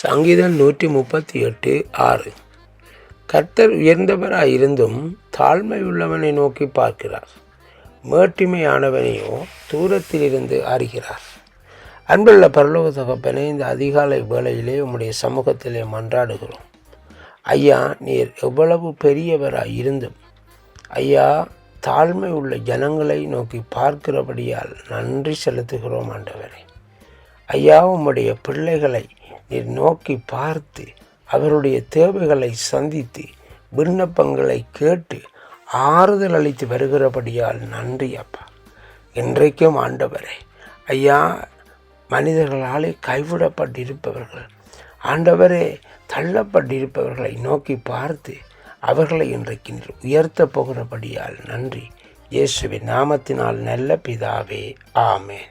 சங்கீதம் நூற்றி முப்பத்தி எட்டு ஆறு. கர்த்தர் உயர்ந்தவராயிருந்தும் தாழ்மை உள்ளவனை நோக்கி பார்க்கிறார். மேட்டிமையானவனையோ தூரத்திலிருந்து அறிகிறார். அன்புள்ள பரலோக தகப்பனை இந்த அதிகாலை வேளையிலே உம்முடைய சமூகத்திலே மன்றாடுகிறோம். ஐயா நீர் எவ்வளவு பெரியவராக இருந்தும் ஐயா தாழ்மை உள்ள ஜனங்களை நோக்கி பார்க்கிறபடியால் நன்றி செலுத்துகிறோம் ஆண்டவரே. ஐயா உம்முடைய பிள்ளைகளை நீர் நோக்கி பார்த்து அவருடைய தேவைகளை சந்தித்து விண்ணப்பங்களை கேட்டு ஆறுதல் அளித்து வருகிறபடியால் நன்றி அப்பா. இன்றைக்கும் ஆண்டவரே ஐயா மனிதர்களாலே கைவிடப்பட்டிருப்பவர்கள். ஆண்டவரே தள்ளப்பட்டிருப்பவர்களை நோக்கி பார்த்து அவர்களை இன்றைக்கு உயர்த்த உயர்த்தப் போகிறபடியால் நன்றி. இயேசுவின் நாமத்தினால் நல்ல பிதாவே ஆமேன்.